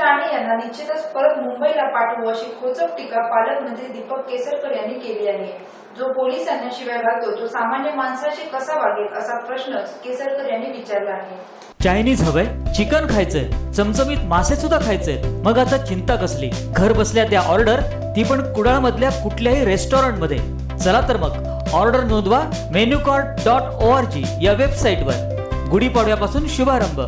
राणे यांना निश्चितच परत मुंबईला पाठवू अशी खोचक टीका पालकमंत्री दीपक केसरकर यांनी केली आहे. जो पोलिसांना शिवाय घालतो तो सामान्य माणसाशी कसा वागेल असा प्रश्न केसरकर यांनी विचारला आहे. चायनीज हवंय चिकन खायचंय चमचमीत मासे सुद्धा खायचे मग आता चिंता कसली? घर बसल्या त्या ऑर्डर ती पण कुडाळ मधल्या कुठल्याही रेस्टॉरंटमध्ये चला तर मग ऑर्डर नोंदवा menu card dot O R G या वेबसाईटवर. गुढीपाडव्यापासून शुभारंभ.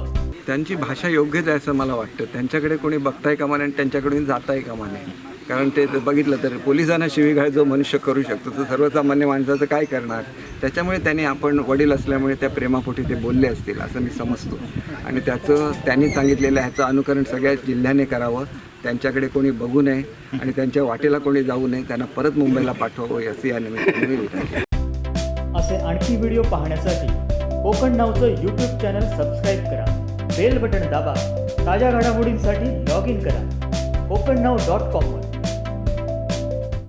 त्यांची भाषा योग्यच आहे असं मला वाटतं. त्यांच्याकडे कोणी बघताय कामा नये आणि त्यांच्याकडून जाताय कामा नये कारण ते जर बघितलं तर पोलिसांना शिवीगाळ जो मनुष्य करू शकतो तो सर्वसामान्य माणसाचं काय करणार? त्याच्यामुळे त्यांनी आपण वडील असल्यामुळे त्या प्रेमापोटी ते बोलले असतील असं मी समजतो. आणि त्याचं त्यांनी सांगितलेलं ह्याचं अनुकरण सगळ्या जिल्ह्याने करावं. त्यांच्याकडे कोणी बघू नये आणि त्यांच्या वाटेला कोणी जाऊ नये त्यांना परत मुंबईला पाठवावं असे या निमित्ताने असे आणखी व्हिडिओ पाहण्यासाठी कोकण नावचं यूट्यूब चॅनल सबस्क्राईब करा. बेल बटन दाबा ताज्या घडामोडींसाठी लॉग इन करा. कोकण नाव डॉट कॉमवर